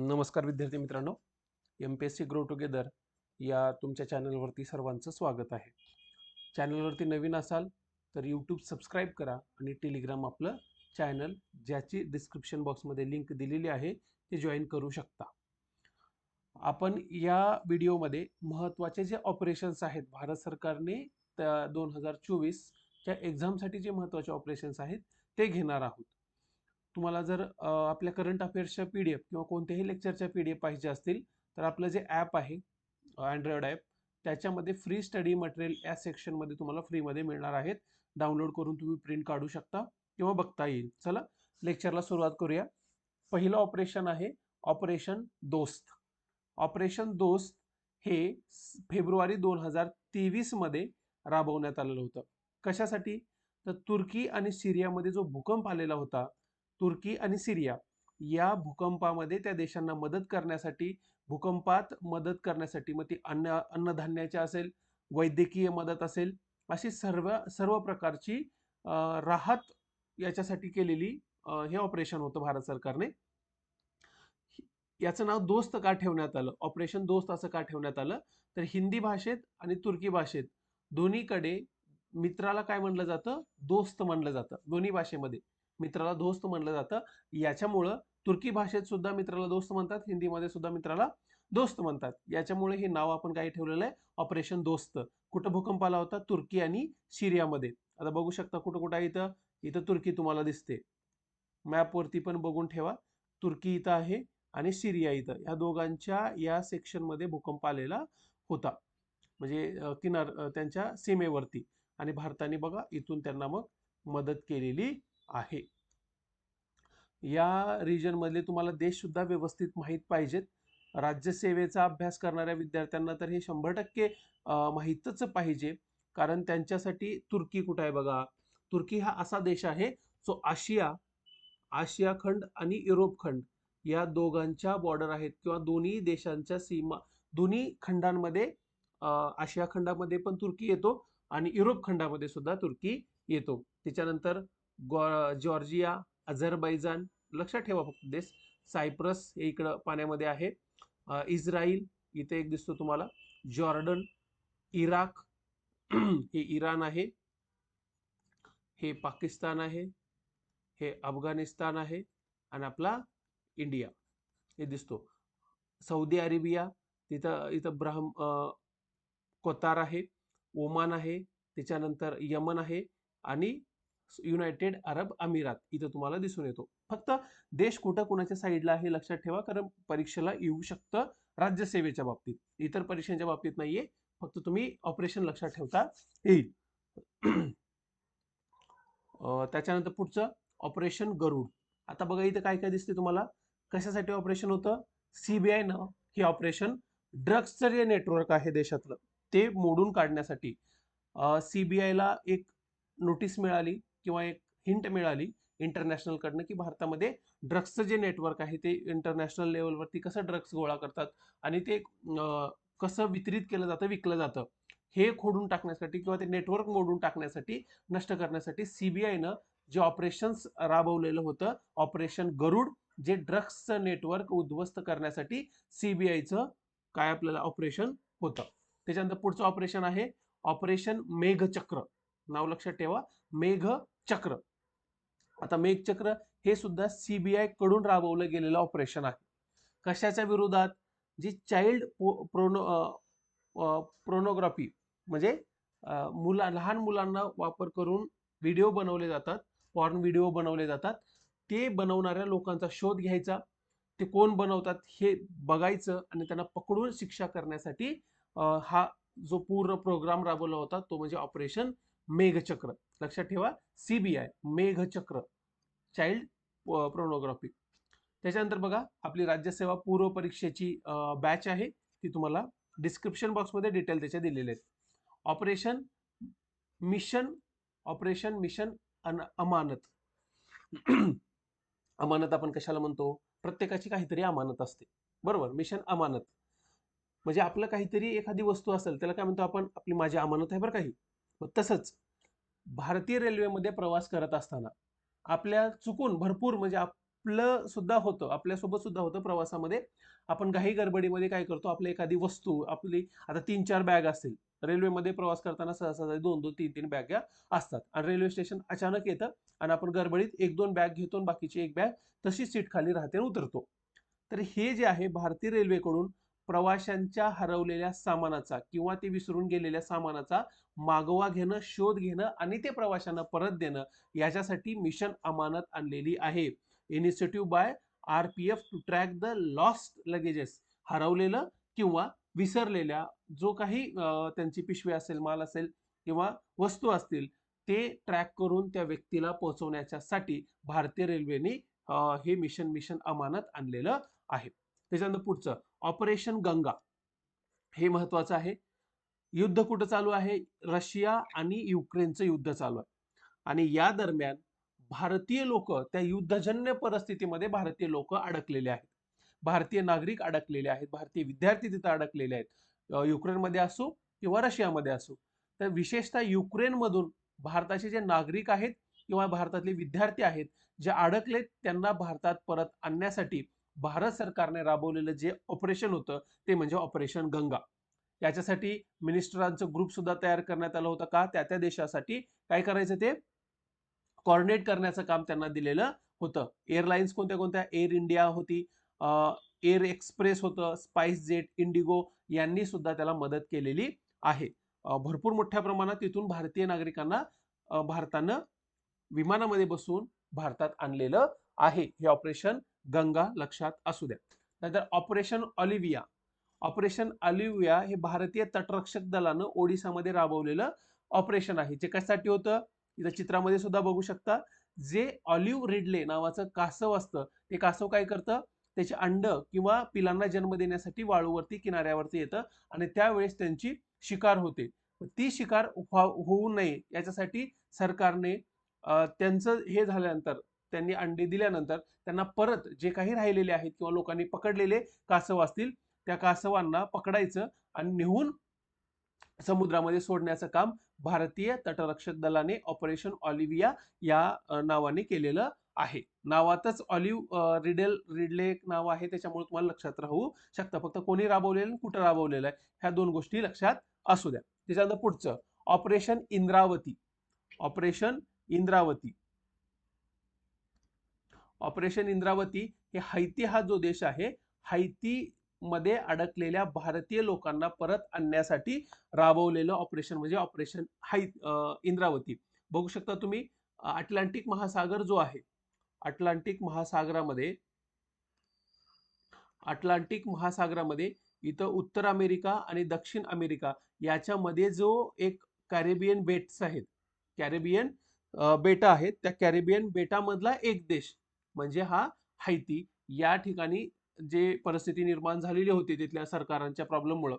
नमस्कार विद्यार्थी मित्रांनो. M P S C grow together या तुमच्या चॅनलवरती सर्वांचं स्वागत आहे. चॅनलवरती नवीन असाल तर यूट्यूब सबस्क्राईब करा आणि टेलिग्राम आपलं चॅनल ज्याची डिस्क्रिप्शन बॉक्समध्ये लिंक दिलेली आहे ते जॉईन करू शकता. आपण या व्हिडिओमध्ये महत्त्वाचे जे ऑपरेशन्स आहेत भारत सरकारने त्या दोन हजार चोवीसच्या एक्झामसाठी जे महत्त्वाचे ऑपरेशन्स आहेत ते घेणार आहोत. तुम्हाला जर आपल्या करंट अफेअर्सच्या पी डी एफ किंवा कोणत्याही लेक्चरच्या पी डी एफ पाहिजे असतील तर आपलं जे ॲप आहे अँड्रॉइड ॲप त्याच्यामध्ये फ्री स्टडी मटेरियल या सेक्शनमध्ये तुम्हाला फ्रीमध्ये मिळणार आहेत. डाउनलोड करून तुम्ही प्रिंट काढू शकता किंवा बघता येईल. चला लेक्चरला सुरुवात करूया. पहिलं ऑपरेशन आहे ऑपरेशन दोस्त. ऑपरेशन दोस्त हे फेब्रुवारी दोन हजार तेवीसमध्ये राबवण्यात आलेलं होतं. कशासाठी? तर तुर्की आणि सिरियामध्ये जो भूकंप आलेला होता तुर्की आणि सिरिया या भूकंपामध्ये त्या देशांना मदत करण्यासाठी भूकंपात मदत करण्यासाठी मग ती अन्न अन्नधान्याची असेल वैद्यकीय मदत असेल अशी सर्व सर्व प्रकारची राहत याच्यासाठी केलेली हे ऑपरेशन होतं भारत सरकारने. याचं नाव दोस्त का ठेवण्यात आलं? ऑपरेशन दोस्त असं का ठेवण्यात आलं? तर हिंदी भाषेत आणि तुर्की भाषेत दोन्हीकडे मित्राला काय म्हणलं जातं? दोस्त म्हणलं जातं. दोन्ही भाषेमध्ये. मित्राला दोस्त म्हणलं जातं. याच्यामुळं तुर्की भाषेत सुद्धा मित्राला दोस्त म्हणतात हिंदीमध्ये सुद्धा मित्राला दोस्त म्हणतात. याच्यामुळे हे नाव आपण काय ठेवलेलं आहे ऑपरेशन दोस्त. कुठं भूकंप आला होता? तुर्की आणि सिरियामध्ये. आता बघू शकता कुठं कुठं इथं. इथं तुर्की तुम्हाला दिसते. मॅपवरती पण बघून ठेवा. तुर्की इथं आहे आणि सिरिया इथं. ह्या दोघांच्या या सेक्शनमध्ये भूकंप आलेला होता. म्हणजे किनार त्यांच्या सीमेवरती. आणि भारताने बघा इथून त्यांना मग मदत केलेली आहे. या रिजनमधले तुम्हाला देशसुद्धा व्यवस्थित माहीत पाहिजेत. राज्यसेवेचा अभ्यास करणाऱ्या विद्यार्थ्यांना तर हे शंभर टक्के माहीतच पाहिजे. कारण त्यांच्यासाठी तुर्की कुठं आहे बघा? तुर्की हा असा देश आहे जो आशिया आशिया खंड आणि युरोप खंड या दोघांच्या बॉर्डर आहेत किंवा दोन्ही देशांच्या सीमा दोन्ही खंडांमध्ये आशिया खंडामध्ये पण तुर्की येतो आणि युरोप खंडामध्ये सुद्धा तुर्की येतो. त्याच्यानंतर गॉ जॉर्जिया अझरबैजान लक्षात ठेवा फक्त देश सायप्रस हे इकडं पाण्यामध्ये आहे. अ, इस्रायल इथे एक दिसतो तुम्हाला. जॉर्डन इराक हे इराण आहे. हे पाकिस्तान आहे. हे अफगाणिस्तान आहे. आणि आपला इंडिया हे दिसतो. सौदी अरेबिया तिथं इथं ब्राह्म कोतार आहे. ओमान आहे. त्याच्यानंतर यमन आहे. आणि युनायटेड अरब अमिरात इथं तुम्हाला दिसून येतो. फक्त देश कुठं कुणाच्या साईडला आहे लक्षात ठेवा कारण परीक्षेला येऊ शकतं राज्यसेवेच्या बाबतीत. इतर परीक्षांच्या बाबतीत नाहीये फक्त तुम्ही ऑपरेशन लक्षात ठेवता येईल. त्याच्यानंतर पुढचं ऑपरेशन गरुड. आता बघा इथं काय काय दिसते तुम्हाला? कशासाठी ऑपरेशन होतं? सीबीआय न हे ऑपरेशन ड्रग्सचं जे नेटवर्क आहे देशातलं. ते मोडून काढण्यासाठी. सीबीआयला एक नोटीस मिळाली. किंवा एक हिंट मिळाली इंटरनॅशनल कडनं की भारतामध्ये ड्रग्सचं जे नेटवर्क आहे ते इंटरनॅशनल लेवलवरती कसं ड्रग्स गोळा करतात आणि ते कसं वितरित केलं जातं विकलं जातं हे खोडून टाकण्यासाठी किंवा ते नेटवर्क मोडून टाकण्यासाठी नष्ट करण्यासाठी सीबीआयनं जे ऑपरेशन्स राबवलेलं होतं ऑपरेशन गरुड जे ड्रग्सचं नेटवर्क उद्ध्वस्त करण्यासाठी सीबीआयचं काय आपल्याला ऑपरेशन होतं. त्याच्यानंतर पुढचं ऑपरेशन आहे ऑपरेशन मेघचक्र. नाव लक्षात ठेवा. मेघ चक्र. आता मेघचक्र हे सुद्धा सीबीआयकडून राबवलं गेलेलं ऑपरेशन आहे. कशाच्या विरोधात? जी चाइल्ड प्रोनो प्रोनोग्राफी म्हणजे मुला लहान मुलांना वापर करून व्हिडिओ बनवले जातात पॉर्न व्हिडिओ बनवले जातात. ते बनवणाऱ्या लोकांचा शोध घ्यायचा. ते कोण बनवतात हे बघायचं आणि त्यांना पकडून शिक्षा करण्यासाठी हा जो पूर्ण प्रोग्राम राबवला होता तो म्हणजे ऑपरेशन मेघचक्र. लक्षात ठेवा सीबीआय मेघचक्र. चाइल्ड प्रोनोग्राफी त्याच्यानंतर बघा आपली राज्यसेवा पूर्व परीक्षेची बॅच आहे. ती तुम्हाला डिस्क्रिप्शन बॉक्समध्ये डिटेल त्याच्या दिलेले आहेत. ऑपरेशन मिशन ऑपरेशन मिशन अन अमानत. अमानत आपण कशाला म्हणतो? प्रत्येकाची काहीतरी अमानत असते. बरोबर? मिशन अमानत. म्हणजे आपलं काहीतरी एखादी वस्तू असेल त्याला काय म्हणतो आपण? आपली माझी अमानत आहे बरं काही व तसंच भारतीय रेल्वेमध्ये प्रवास करत असताना आपल्या चुकून भरपूर म्हणजे आपलं सुद्धा होतं आपल्यासोबत सुद्धा होतं प्रवासामध्ये. आपण काही गडबडीमध्ये काय करतो आपली एखादी वस्तू आपली आता तीन चार बॅग असतील रेल्वेमध्ये प्रवास करताना सहसा दोन दोन तीन तीन बॅग असतात. आणि रेल्वे स्टेशन अचानक येतं आणि आपण गडबडीत एक दोन बॅग घेतो आणि बाकीची एक बॅग तशीच सीट खाली राहते आणि उतरतो. तर हे जे आहे भारतीय रेल्वेकडून प्रवाशांच्या हरवलेल्या सामानाचा किंवा ते विसरून गेलेल्या सामानाचा मागोवा घेणं शोध घेणं आणि ते प्रवाशांना परत देणं याच्यासाठी मिशन अमानत आणलेली आहे. Initiative by R P F to track the lost luggages हरवलेलं किंवा विसरलेल्या जो काही त्यांची पिशवी असेल माल असेल किंवा वस्तू असतील ते ट्रॅक करून त्या व्यक्तीला पोहोचवण्याच्यासाठी भारतीय रेल्वेने हे मिशन मिशन अमानत आणलेलं आहे. त्याच्यानंतर पुढचं ऑपरेशन गंगा. हे महत्वाचं आहे. युद्ध कुठं चालू आहे? रशिया आणि युक्रेनचं युद्ध चालू आहे. आणि या दरम्यान भारतीय लोक त्या युद्धजन्य परिस्थितीमध्ये भारतीय लोक अडकलेले आहेत. भारतीय नागरिक अडकलेले आहेत. भारतीय विद्यार्थी तिथं अडकलेले आहेत. युक्रेनमध्ये असो किंवा रशियामध्ये असो. तर विशेषतः युक्रेनमधून भारताचे जे नागरिक आहेत किंवा भारतातले विद्यार्थी आहेत जे अडकलेत त्यांना भारतात परत आणण्यासाठी भारत सरकारने राबवलेलं जे ऑपरेशन होतं ते म्हणजे ऑपरेशन गंगा. याच्यासाठी मिनिस्टरांचं ग्रुप सुद्धा तयार करण्यात आलं होतं का? त्या त्या देशासाठी काय करायचं ते? कॉर्डिनेट करण्याचं काम त्यांना दिलेलं होतं. एअरलाईन्स कोणत्या कोणत्या एअर इंडिया होती एअर एक्सप्रेस होतं. स्पाइस जेट इंडिगो यांनी सुद्धा त्याला मदत केलेली आहे. भरपूर मोठ्या प्रमाणात तिथून भारतीय नागरिकांना भारतानं विमानामध्ये बसून भारतात आणलेलं आहे हे ऑपरेशन गंगा लक्षात असू द्या. नंतर ऑपरेशन ऑलिव्हिया. ऑपरेशन ऑलिव्हिया हे भारतीय तटरक्षक दलानं ओडिसामध्ये राबवलेलं ऑपरेशन आहे. जे कशासाठी होतं? इथं चित्रामध्ये सुद्धा बघू शकता. जे ऑलिव्ह रिडले नावाचं कासव असतं ते कासव काय करतं? त्याचे अंड किंवा पिलांना जन्म देण्यासाठी वाळूवरती किनाऱ्यावरती येतं आणि त्यावेळेस त्यांची शिकार होते. ती शिकार होऊ नये याच्यासाठी सरकारने त्यांचं हे झाल्यानंतर त्यांनी अंडे दिल्यानंतर त्यांना परत जे काही राहिलेले आहेत किंवा लोकांनी पकडलेले कासव असतील त्या कासवांना पकडायचं आणि नेहून समुद्रामध्ये सोडण्याचं काम भारतीय तटरक्षक दलाने ऑपरेशन ऑलिव्हिया या नावाने केलेलं आहे. नावातच ऑलिव्ह रिडेल रिडले एक नाव आहे त्याच्यामुळे तुम्हाला लक्षात राहू शकतं. फक्त कोणी राबवलेलं आणि कुठं राबवलेलं आहे ह्या दोन गोष्टी लक्षात असू द्या. त्याच्यानंतर पुढचं operation Indravati. Operation Indravati. Operation Indravati हे हैती हा जो देश आहे हैतीमध्ये अडकलेल्या भारतीय लोकांना परत आणण्यासाठी राबवलेलं ऑपरेशन म्हणजे ऑपरेशन हाय इंद्रावती. बघू शकता तुम्ही अटलांटिक महासागर जो आहे अटलांटिक महासागरामध्ये अटलांटिक महासागरामध्ये इथं उत्तर अमेरिका आणि दक्षिण अमेरिका याच्यामध्ये जो एक कॅरेबियन बेट्स आहेत कॅरेबियन बेटा आहेत त्या कॅरेबियन बेटामधला एक देश म्हणजे हा हैती या ठिकाणी जे परिस्थिती निर्माण झालेली होती तिथल्या सरकारांच्या प्रॉब्लेममुळं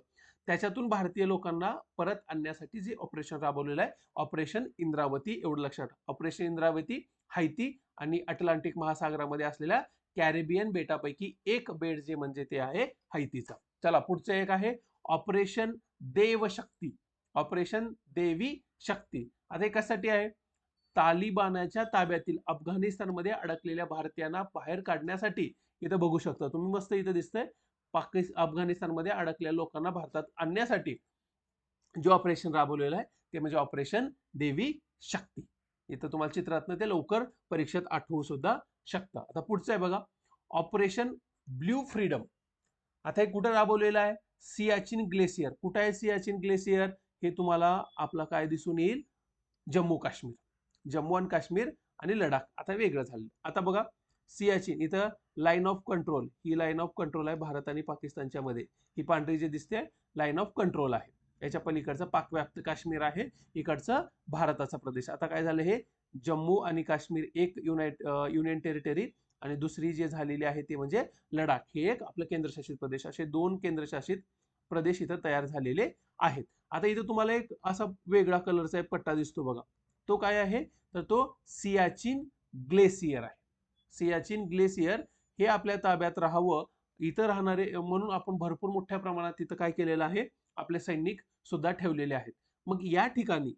त्याच्यातून भारतीय लोकांना परत आणण्यासाठी जे ऑपरेशन राबवलेलं आहे ऑपरेशन इंद्रावती एवढं लक्षात. ऑपरेशन इंद्रावती हैती आणि अटलांटिक महासागरामध्ये असलेल्या कॅरेबियन बेटापैकी एक बेट जे म्हणजे ते आहे हैतीचा चला पुढचं एक आहे ऑपरेशन देवशक्ती. ऑपरेशन देवी शक्ती. आता हे कशासाठी आहे? तालिबानाच्या ताब्यातील अफगाणिस्तानमध्ये अडकलेल्या भारतीयांना बाहेर काढण्यासाठी इथं बघू शकता. तुम्ही मस्त इथं दिसतंय. पाकिस्तान अफगाणिस्तानमध्ये अडकलेल्या लोकांना भारतात आणण्यासाठी जे ऑपरेशन राबवलेलं आहे ते म्हणजे ऑपरेशन देवी शक्ती. इथं तुम्हाला चित्रातनं ते लवकर परीक्षेत आठवू सुद्धा शकतं. आता पुढचं आहे बघा. ऑपरेशन ब्ल्यू फ्रीडम आता हे कुठं राबवलेलं आहे? सियाचिन ग्लेसियर. कुठं आहे सियाचिन ग्लेसियर? हे तुम्हाला आपलं काय दिसून येईल? जम्मू काश्मीर जम्मू आणि काश्मीर आणि लडाख. आता वेगळं झालं. आता बघा सियाचीन इथं लाईन ऑफ कंट्रोल ही लाईन ऑफ कंट्रोल आहे भारत आणि पाकिस्तानच्या मध्ये. ही पांढरी जी दिसते लाईन ऑफ कंट्रोल आहे. याच्या पलीकडचं पाकव्याप्त काश्मीर आहे इकडचं भारताचा प्रदेश. आता काय झालं हे? जम्मू आणि काश्मीर एक युनायट युनियन टेरिटरी आणि दुसरी जे झालेली आहे ते म्हणजे लडाख. हे एक आपलं केंद्रशासित प्रदेश. असे दोन केंद्रशासित प्रदेश इथं तयार झालेले आहेत. आता इथं तुम्हाला एक असा वेगळा कलरचा एक पट्टा दिसतो बघा. तो काय आहे? तर तो सियाचिन ग्लेसियर आहे. सियाचिन ग्लेसियर हे आपल्या ताब्यात राहावं. इथं राहणारे म्हणून आपण भरपूर मोठ्या प्रमाणात तिथं काय केलेलं आहे? आपले सैनिक सुद्धा ठेवलेले आहेत. मग या ठिकाणी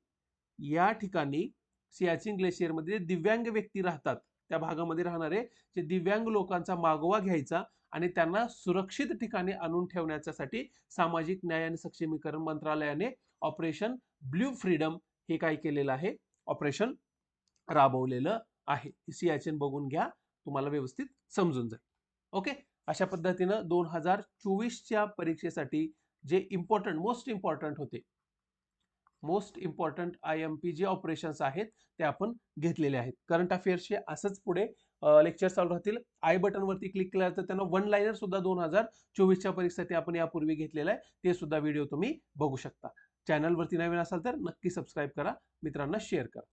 या ठिकाणी सियाचिन ग्लेशियरमध्ये दिव्यांग व्यक्ती राहतात त्या भागामध्ये राहणारे जे दिव्यांग लोकांचा मागोवा घ्यायचा आणि त्यांना सुरक्षित ठिकाणी आणून ठेवण्याच्यासाठी सामाजिक न्याय आणि सक्षमीकरण मंत्रालयाने ऑपरेशन ब्ल्यू फ्रीडम हे काय केलेलं आहे? ऑपरेशन राबवलेलं आहे. सियाचीन बघून घ्या तुम्हाला व्यवस्थित समजून जाईल. ओके अशा पद्धतीनं दोन हजार चोवीसच्या परीक्षेसाठी जे इम्पॉर्टंट मोस्ट इम्पॉर्टंट होते most important I M P जे ऑपरेशन्स आहेत ते आपण घेतलेले आहेत. करंट अफेअर्सचे असंच पुढे लेक्चर चालू राहतील. आय बटनवरती क्लिक केलं तर त्यांना वन लाईनर सुद्धा दोन हजार चोवीसच्या परीक्षेसाठी आपण यापूर्वी घेतलेला आहे. ते सुद्धा व्हिडिओ तुम्ही बघू शकता. चॅनलवरती नवीन असाल तर नक्की सबस्क्राईब करा. मित्रांना शेअर करा.